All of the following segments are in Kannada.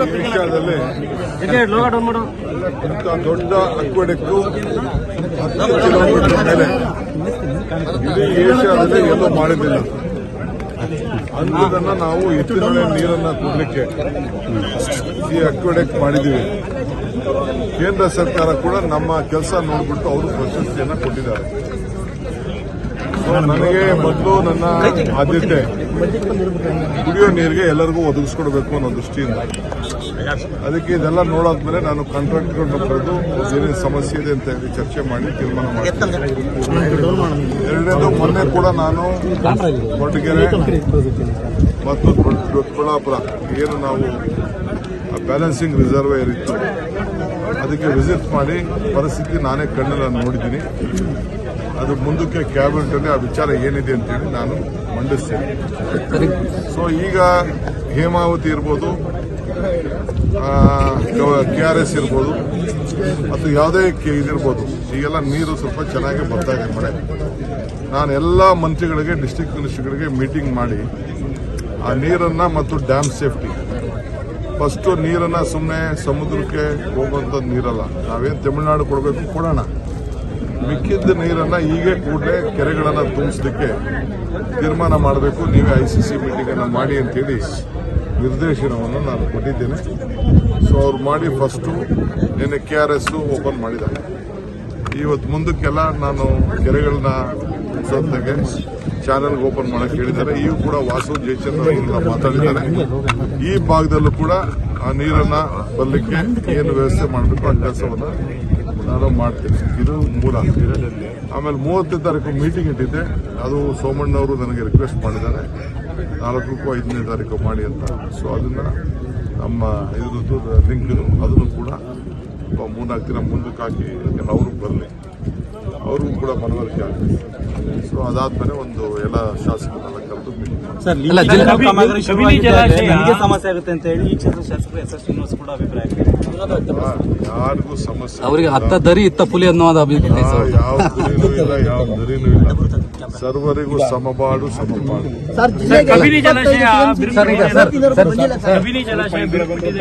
ವಿಷಯದಲ್ಲಿ ಇಂಥ ದೊಡ್ಡ ಅಕ್ವೆಡೆಕ್ಕು ಹತ್ತು ಕಿಲೋಮೀಟರ್ ಮೇಲೆ ಇಡೀ ಏಷ್ಯಾದಲ್ಲಿ ಎಲ್ಲೂ ಮಾಡಿದ್ದಿಲ್ಲ. ಅಂಥದನ್ನ ನಾವು ಎತ್ತಿನೊಳೆ ನೀರನ್ನ ಕೊಡ್ಲಿಕ್ಕೆ ಈ ಅಕ್ವೆಡೆಕ್ಟ್ ಮಾಡಿದ್ದೀವಿ. ಕೇಂದ್ರ ಸರ್ಕಾರ ಕೂಡ ನಮ್ಮ ಕೆಲಸ ನೋಡಿಬಿಟ್ಟು ಅವರು ಪ್ರಶಸ್ತಿಯನ್ನ ಕೊಟ್ಟಿದ್ದಾರೆ. ನನಗೆ ಮೊದಲು ನನ್ನ ಆದ್ಯತೆ ಕುಡಿಯೋ ನೀರಿಗೆ ಎಲ್ಲರಿಗೂ ಒದಗಿಸ್ಕೊಡ್ಬೇಕು ಅನ್ನೋ ದೃಷ್ಟಿಯಿಂದ. ಅದಕ್ಕೆ ಇದೆಲ್ಲ ನೋಡಾದ್ಮೇಲೆ ನಾನು ಕಾಂಟ್ರಾಕ್ಟ್ಗಳನ್ನ ಕರೆದು ಏನೇನು ಸಮಸ್ಯೆ ಇದೆ ಅಂತ ಹೇಳಿ ಚರ್ಚೆ ಮಾಡಿ ತೀರ್ಮಾನ ಮಾಡ್ತೀನಿ ಎರಡನೇದು, ಮೊನ್ನೆ ಕೂಡ ನಾನು ಕೊರಟಗೆರೆ ಮತ್ತು ದೊಡ್ಡ- ದೊಡ್ಡಬಳ್ಳಾಪುರ ಏನು ನಾವು ಬ್ಯಾಲೆನ್ಸಿಂಗ್ ರಿಸರ್ವ್ ಇತ್ತು ಅದಕ್ಕೆ ವಿಸಿಟ್ ಮಾಡಿ ಪರಿಸ್ಥಿತಿ ನಾನೇ ಕಣ್ಣಲ್ಲಿ ನೋಡಿದ್ದೀನಿ. ಅದು ಮುಂದಕ್ಕೆ ಕ್ಯಾಬಿನೆಟ್ ಅಲ್ಲಿ ಆ ವಿಚಾರ ಏನಿದೆ ಅಂತೇಳಿ ನಾನು ಮಂಡಿಸ್ತೇನೆ. ಸೊ ಈಗ ಹೇಮಾವತಿ ಇರ್ಬೋದು ಕೆ ಆರ್ ಎಸ್ ಇರ್ಬೋದು, ಮತ್ತು ಯಾವುದೇ ಇದಿರ್ಬೋದು, ಈಗೆಲ್ಲ ನೀರು ಸ್ವಲ್ಪ ಚೆನ್ನಾಗಿ ಬರ್ತಾ ಇದೆ ಮಳೆ. ನಾನು ಎಲ್ಲ ಮಂತ್ರಿಗಳಿಗೆ ಡಿಸ್ಟ್ರಿಕ್ಟ್ ಮಿನಿಸ್ಟರ್ಗಳಿಗೆ ಮೀಟಿಂಗ್ ಮಾಡಿ, ಆ ನೀರನ್ನು ಮತ್ತು ಡ್ಯಾಮ್ ಸೇಫ್ಟಿ ಫಸ್ಟು ನೀರನ್ನು ಸುಮ್ಮನೆ ಸಮುದ್ರಕ್ಕೆ ಹೋಗುವಂಥದ್ದು ನೀರಲ್ಲ. ನಾವೇನು ತಮಿಳುನಾಡು ಕೊಡಬೇಕು? ಕೊಡೋಣ. ಮಿಕ್ಕಿದ್ದ ನೀರನ್ನು ಹೀಗೆ ಕೂಡಲೇ ಕೆರೆಗಳನ್ನು ತುಂಬಿಸ್ಲಿಕ್ಕೆ ತೀರ್ಮಾನ ಮಾಡಬೇಕು. ನೀವೇ ಐ ಸಿ ಸಿ ಮೀಟಿಂಗನ್ನು ಮಾಡಿ ಅಂತೇಳಿ ನಿರ್ದೇಶನವನ್ನು ನಾನು ಕೊಟ್ಟಿದ್ದೇನೆ. ಸೊ ಅವ್ರು ಮಾಡಿ ಫಸ್ಟು ನಿನ್ನೆ ಕೆ ಆರ್ ಎಸ್ಸು ಓಪನ್ ಮಾಡಿದ್ದಾರೆ. ಇವತ್ತು ಮುಂದಕ್ಕೆಲ್ಲ ನಾನು ಕೆರೆಗಳನ್ನ ಜೊತೆಗೆ ಚಾನೆಲ್ ಓಪನ್ ಮಾಡೋಕ್ಕೆ ಹೇಳಿದ್ದಾರೆ. ಈಗ ಕೂಡ ವಾಸು ಜಯಚಂದ್ರ ಇಲ್ಲ ಮಾತಾಡಿದ್ದಾರೆ. ಈ ಭಾಗದಲ್ಲೂ ಕೂಡ ಆ ನೀರನ್ನು ಬರಲಿಕ್ಕೆ ಏನು ವ್ಯವಸ್ಥೆ ಮಾಡಬೇಕು ಆ ಕೆಲಸವನ್ನ ನಾನು ಮಾಡ್ತೀನಿ ಇದು ಮೂಲ. ಆಮೇಲೆ ಮೂವತ್ತನೇ ತಾರೀಕು ಮೀಟಿಂಗ್ ಇಟ್ಟಿದ್ದೆ. ಅದು ಸೋಮಣ್ಣವರು ನನಗೆ ರಿಕ್ವೆಸ್ಟ್ ಮಾಡಿದ್ದಾರೆ. ನಾಲ್ಕಕ್ಕೂ ಐದನೇ ತಾರೀಕು ಮಾಡಿ ಅಂತ. ಸೊ ಅದನ್ನ ನಮ್ಮ ಇದ್ರದ್ದು ಲಿಂಕ್ ಅದನ್ನು ಕೂಡ ಮೂರ್ನಾಲ್ಕು ದಿನ ಮುಂದಕ್ಕೆ ಹಾಕಿ ಅವರು ಬರಲಿ. ಅವ್ರಿಗೂ ಕೂಡ ಮನವರಿಕೆ ಆಗಲಿ. ಸೊ ಅದಾದಮೇಲೆ ಒಂದು ಎಲ್ಲ ಶಾಸಕರೆಲ್ಲ. ಸರ್ ಸಮಸ್ಯೆ ಆಗುತ್ತೆ ಅಂತ ಹೇಳಿ ಈ ಕ್ಷೇತ್ರದ ಶಾಸಕರು ಎಸ್ ಎಸ್ ಶ್ರೀನಿವಾಸ್ ಕೂಡ ಅಭಿಪ್ರಾಯ ಯಾರಿಗೂ ಸಮಸ್ಯೆ ಅವರಿಗೆ ಹತ್ತ ದರಿ ಇತ್ತ ಪುಲಿ ಅನ್ನೋದು ಅಭಿಪ್ರಾಯ ಯಾ- ಸರ್. ಯಾವ ಗುರಿನೂ ಇಲ್ಲ ಯಾವ ದರಿನೂ ಇಲ್ಲ. ಸರ್ವರಿಗೂ ಸಮಬಾಡು ಸಮಪಾಡು ಕಬಿನಿ ಜಲಾಶಯ. ಕಬಿನಿ ಜಲಾಶಯ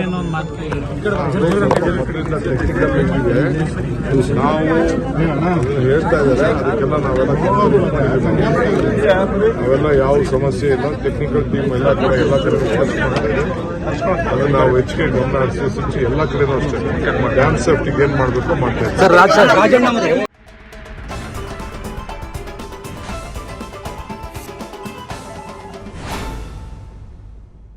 ಅನ್ನೋ ಒಂದು ಮಾತು ನಾವು ಹೇಳ್ತಾ ಇದ್ದಾರೆ. ಅದಕ್ಕೆಲ್ಲ ನಾವೆಲ್ಲ ಯಾವ ಸಮಸ್ಯೆ ಇಲ್ಲ. ಟೆಕ್ನಿಕಲ್ ಟೀಮ್ ಎಲ್ಲ ಕಡೆ ಎಲ್ಲ ಕಡೆ ಅದನ್ನ ನಾವು ಹೆಚ್ಚಿಗೆ ಗಮನ ಹರಿಸಿ ಎಲ್ಲ ಕಡೆನೂ ಅಷ್ಟೇ ಡ್ಯಾನ್ಸ್ ಸೇಫ್ಟಿಗೆ ಏನ್ ಮಾಡಬೇಕು ಮಾಡ್ತೇವೆ